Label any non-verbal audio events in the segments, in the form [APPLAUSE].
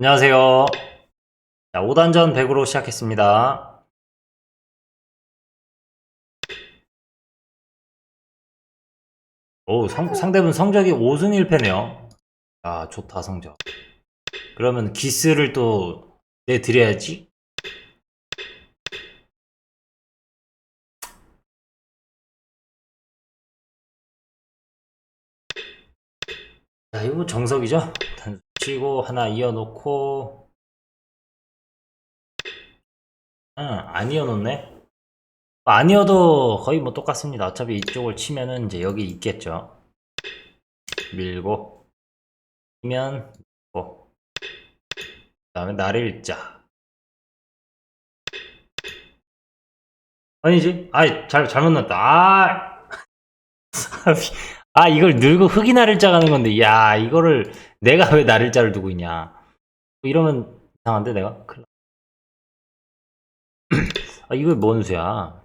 안녕하세요. 자, 5단전 100으로 시작했습니다. 오, 상, 상대분 성적이 5승 1패네요. 아, 좋다, 성적. 그러면 기스를 또 내드려야지. 자, 이거 정석이죠? 단 수 치고 하나 이어놓고 응, 안 이어놓네. 안 이어도 거의 뭐 똑같습니다. 어차피 이쪽을 치면은 이제 여기 있겠죠. 밀고 치면 고. 그 다음에 나를 일자. 아니지? 아이 잘 잘못 넣었다. 아, [LAUGHS] 아 이걸 늘고 흑이나 일자 가는 건데, 야 이거를 내가 왜 나를 자를 두고 있냐? 이러면 이상한데 내가? [CLEARS THROAT] 아 이거 뭔 수야?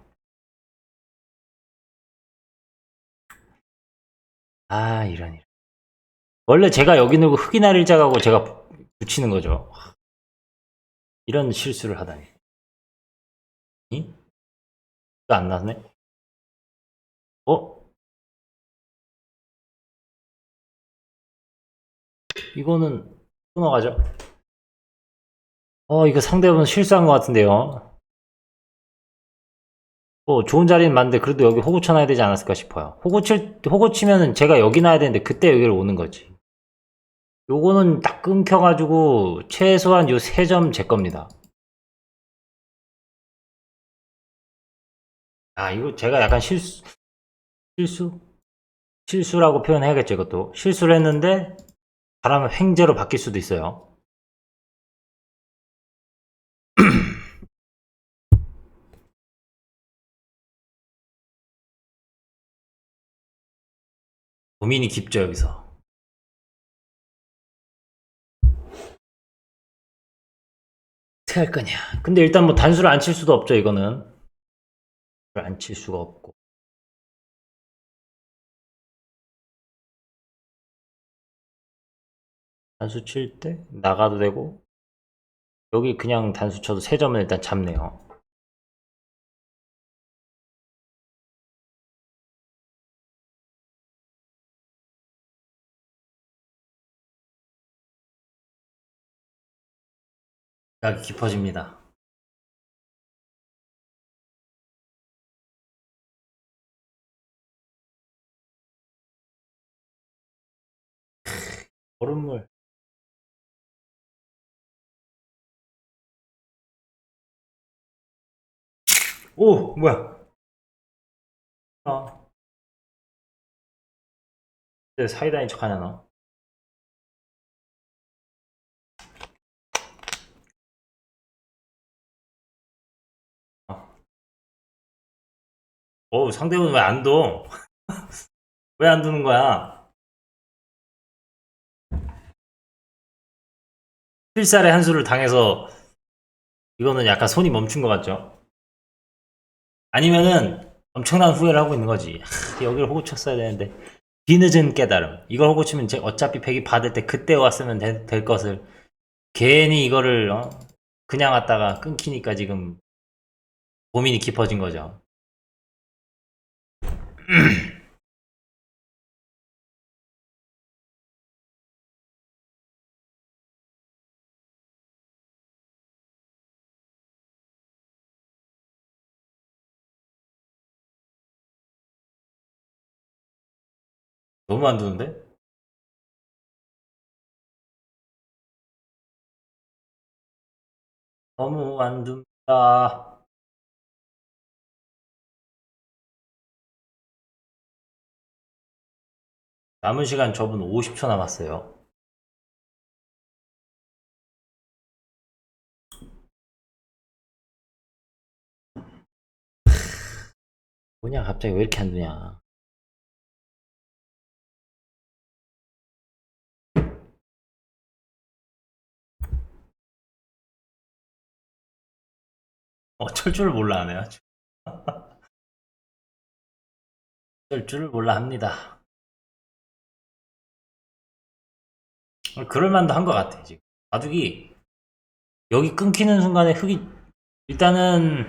아 이런 이런. 원래 제가 여기 누고 흑이나 일자가고 제가 붙이는 거죠. 이런 실수를 하다니. 이? 안 나왔네? 어? 이거는 끊어가죠. 어, 이거 상대분 실수한 것 같은데요. 뭐 좋은 자리는 맞는데 그래도 여기 호구 쳐놔야 되지 않았을까 싶어요. 호구 칠 호구 치면은 제가 여기 놔야 되는데 그때 여기를 오는 거지. 요거는 딱 끊겨가지고 최소한 요 세 점 제 겁니다. 아 이거 제가 약간 실수 실수 실수라고 표현해야겠죠 이것도 실수를 했는데 잘하면 횡재로 바뀔 수도 있어요. [CLEARS THROAT] 고민이 깊죠 여기서. 어떻게 할 거냐. 근데 일단 뭐 단수를 안 칠 수도 없죠 이거는. 안 칠 수가 없고. 단수 칠 때 나가도 되고 여기 그냥 단수 쳐도 세 점은 일단 잡네요. 생각이 깊어집니다. 얼음물. 오, 뭐야? 아. 내 사이다인 척 하냐, 너? 어, 상대분 왜 안 둬? [LAUGHS] 왜 안 두는 거야? 필살의 한 수를 당해서 이거는 약간 손이 멈춘 것 같죠? 아니면은 엄청난 후회를 하고 있는 거지. 하, 여기를 호구 쳤어야 되는데 뒤늦은 깨달음. 이걸 호구 치면 제 어차피 백이 받을 때 그때 왔으면 되- 될 것을 괜히 이거를 어? 그냥 왔다가 끊기니까 지금 고민이 깊어진 거죠. [CLEARS THROAT] 너무 안 두는데? 너무 안 둔다. 남은 시간 저분 50초 남았어요. 뭐냐, 갑자기 왜 이렇게 안 두냐. 어쩔 줄을 몰라 하네요. [LAUGHS] 어쩔 줄을 몰라 합니다. 그럴만도 한 것 같아, 지금. 바둑이 여기 끊기는 순간에 흙이 일단은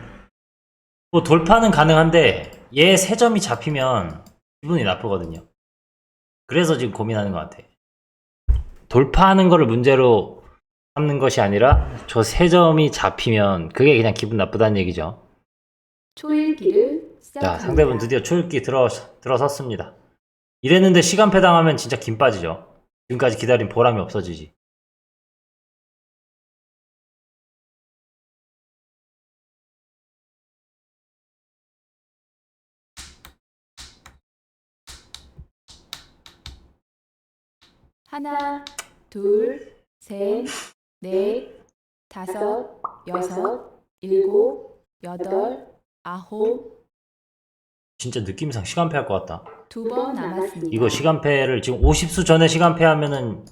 뭐 돌파는 가능한데 얘 세 점이 잡히면 기분이 나쁘거든요. 그래서 지금 고민하는 것 같아. 돌파하는 거를 문제로 삼는 것이 아니라 저 세 점이 잡히면 그게 그냥 기분 나쁘다는 얘기죠. 초일기를 자, 시작합니다. 상대분 드디어 초읽기 들어, 들어섰습니다. 이랬는데 시간 패 당하면 진짜 김 빠지죠. 지금까지 기다린 보람이 없어지지. 하나, 둘, 셋, 넷, 다섯, 여섯, 일곱, 여덟, 아홉, 진짜 느낌상 시간패 할 것 같다. 두 번 남았습니다. 이거 시간패를 지금 50수 전에 시간패 하면은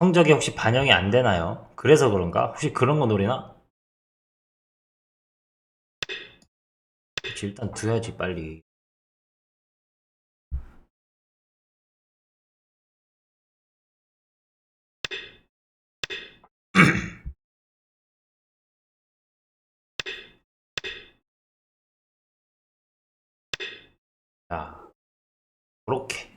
성적이 혹시 반영이 안 되나요? 그래서 그런가? 혹시 그런 거 노리나? 그치, 일단 두야지 빨리. 자, 그렇게.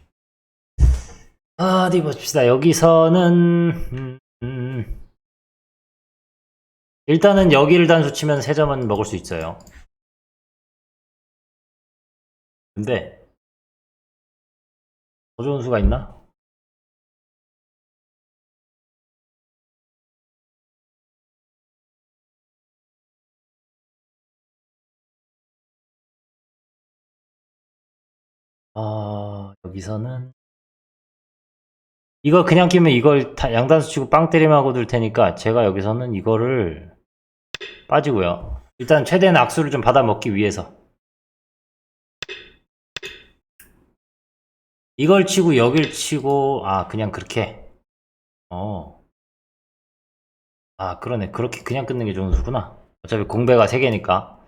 아, 어디 봅시다. 여기서는 음, 음. 일단은 여기를 단수 치면 3점은 먹을 수 있어요. 근데 더 좋은 수가 있나? 아, 여기서는 이거 그냥 끼면 이걸 다 양단수 치고 빵 때리면 하고 둘 테니까 제가 여기서는 이거를 빠지고요. 일단 최대한 악수를 좀 받아 먹기 위해서 이걸 치고 여길 치고 아 그냥 그렇게 어. 아 그러네 그렇게 그냥 끊는 게 좋은 수구나. 어차피 공배가 3개니까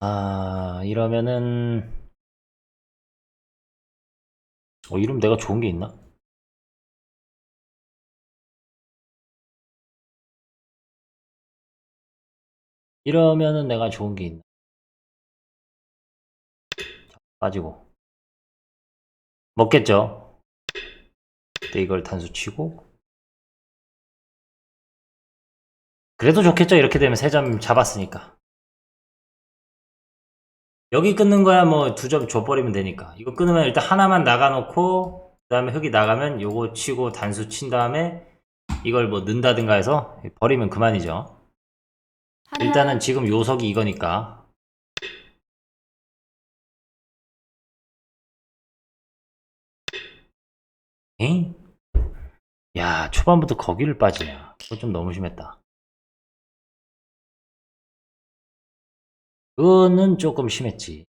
아 이러면은 어 이러면 내가 좋은 게 있나? 이러면은 내가 좋은 게 있나? 자, 빠지고 먹겠죠. 근데 이걸 단수 치고 그래도 좋겠죠. 이렇게 되면 3점 잡았으니까. 여기 끊는 거야 뭐 두 점 줘버리면 되니까. 이거 끊으면 일단 하나만 나가놓고 그 다음에 흙이 나가면 요거 치고 단수 친 다음에 이걸 뭐 넣는다든가 해서 버리면 그만이죠. 일단은 지금 요석이 이거니까 엥? 야 초반부터 거기를 빠지냐 그거 좀 너무 심했다 그거는 조금 심했지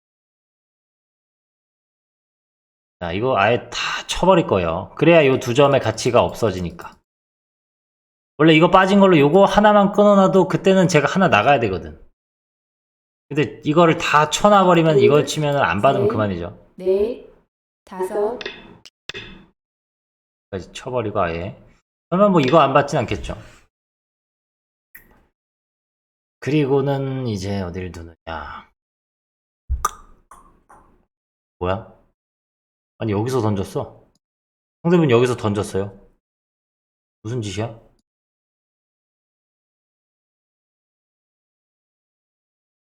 자 이거 아예 다 쳐버릴 거예요 그래야 요 두 점의 가치가 없어지니까 원래 이거 빠진 걸로 요거 하나만 끊어놔도 그때는 제가 하나 나가야 되거든. 근데 이거를 다 쳐놔버리면 이걸 치면 안 받으면 그만이죠. 넷, 다섯, 까지 쳐버리고 아예. 설마 뭐 이거 안 받진 않겠죠. 그리고는 이제 어디를 두느냐. 뭐야? 아니 여기서 던졌어. 상대분 여기서 던졌어요. 무슨 짓이야?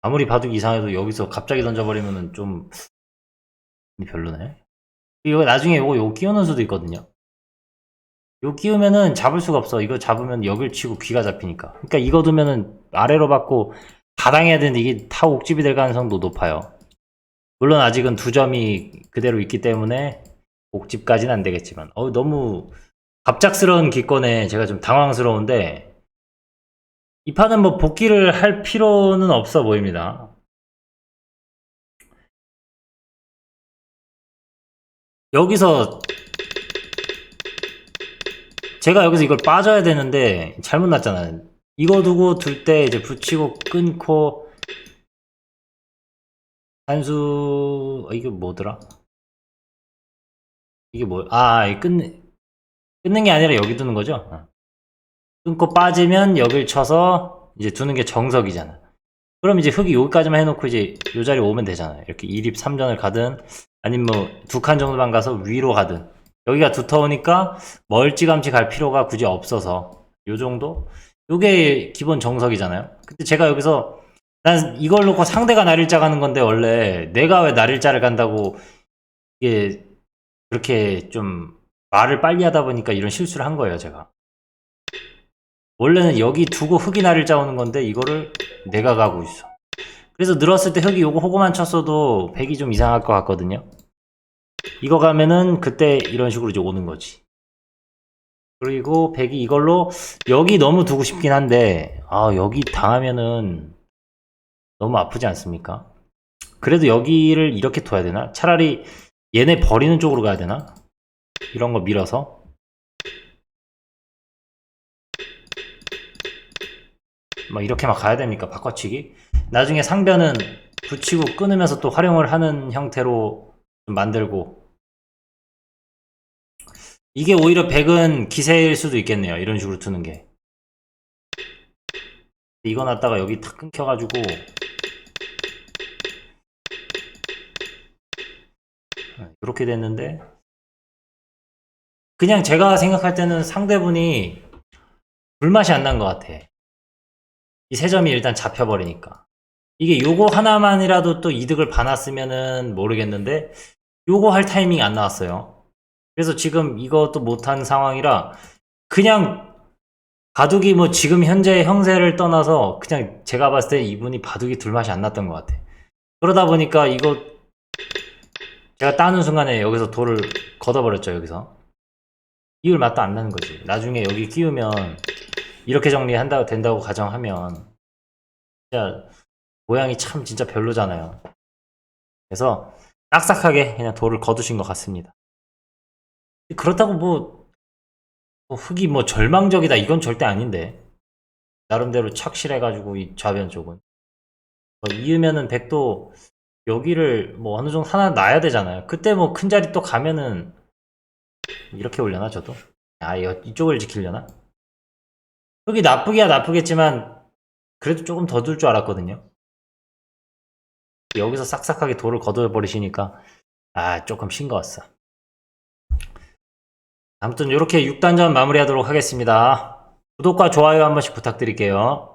아무리 바둑 이상해도 여기서 갑자기 던져버리면은 좀 별로네. 이거 나중에 이거 요 끼우는 수도 있거든요. 요 끼우면은 잡을 수가 없어. 이거 잡으면 여길 치고 귀가 잡히니까. 그러니까 이거 두면은 아래로 받고 다 당해야 되는데 이게 타 옥집이 될 가능성도 높아요. 물론 아직은 두 점이 그대로 있기 때문에 옥집까지는 안 되겠지만, 어 너무 갑작스러운 기권에 제가 좀 당황스러운데 이 판은 뭐 복귀를 할 필요는 없어 보입니다. 여기서 제가 여기서 이걸 빠져야 되는데 잘못 났잖아요. 이거 두고 둘 때 이제 붙이고 끊고 한수 어, 이게 뭐더라? 이게 뭐? 아, 이 끊는 끊는 게 아니라 여기 두는 거죠? 어. 끊고 빠지면 여길 쳐서 이제 두는 게 정석이잖아. 그럼 이제 흙이 여기까지만 해놓고 이제 요 자리 오면 되잖아요. 이렇게 2립 3전을 가든 아니면 뭐 두 칸 정도만 가서 위로 가든 여기가 두터우니까 멀찌감치 갈 필요가 굳이 없어서 요 정도? 요게 기본 정석이잖아요. 근데 제가 여기서 난 이걸 놓고 상대가 날일자 가는 건데 원래 내가 왜 날일자를 간다고 이게 그렇게 좀 말을 빨리 하다 보니까 이런 실수를 한 거예요, 제가. 원래는 여기 두고 흙이 날일자 오는 건데 이거를 내가 가고 있어. 그래서 늘었을 때 흙이 요거 호구만 쳤어도 백이 좀 이상할 것 같거든요. 이거 가면은 그때 이런 식으로 이제 오는 거지. 그리고 백이 이걸로 여기 너무 두고 싶긴 한데 아 여기 당하면은 너무 아프지 않습니까? 그래도 여기를 이렇게 둬야 되나? 차라리 얘네 버리는 쪽으로 가야 되나? 이런 거 밀어서 막 이렇게 막 가야 됩니까? 바꿔치기? 나중에 상변은 붙이고 끊으면서 또 활용을 하는 형태로 좀 만들고 이게 오히려 백은 기세일 수도 있겠네요. 이런 식으로 두는 게. 이거 놨다가 여기 탁 끊겨가지고 이렇게 됐는데 그냥 제가 생각할 때는 상대분이 불맛이 안 난 것 같아. 이 세 점이 일단 잡혀버리니까. 이게 요거 하나만이라도 또 이득을 봐놨으면은 모르겠는데 요거 할 타이밍이 안 나왔어요. 그래서 지금 이것도 못한 상황이라 그냥 바둑이 뭐 지금 현재 형세를 떠나서 그냥 제가 봤을 때 이분이 바둑이 둘맛이 안 났던 것 같아. 그러다 보니까 이거 제가 따는 순간에 여기서 돌을 걷어버렸죠 여기서. 이율 맛도 안 나는 거지. 나중에 여기 끼우면 이렇게 정리한다고 된다고 가정하면 진짜 모양이 참 진짜 별로잖아요. 그래서 딱딱하게 그냥 돌을 거두신 것 같습니다. 그렇다고 뭐, 뭐 흙이 뭐 절망적이다 이건 절대 아닌데 나름대로 착실해가지고 이 좌변 쪽은 뭐 이으면은 백도 여기를 뭐 어느 정도 하나 놔야 되잖아요. 그때 뭐 큰 자리 또 가면은 이렇게 올려나 저도 아 이- 이쪽을 지키려나 흙이 나쁘기야 나쁘겠지만 그래도 조금 더 둘 줄 알았거든요. 여기서 싹싹하게 돌을 걷어버리시니까 아 조금 싱거웠어. 아무튼 이렇게 6단전 마무리하도록 하겠습니다. 구독과 좋아요 한 번씩 부탁드릴게요.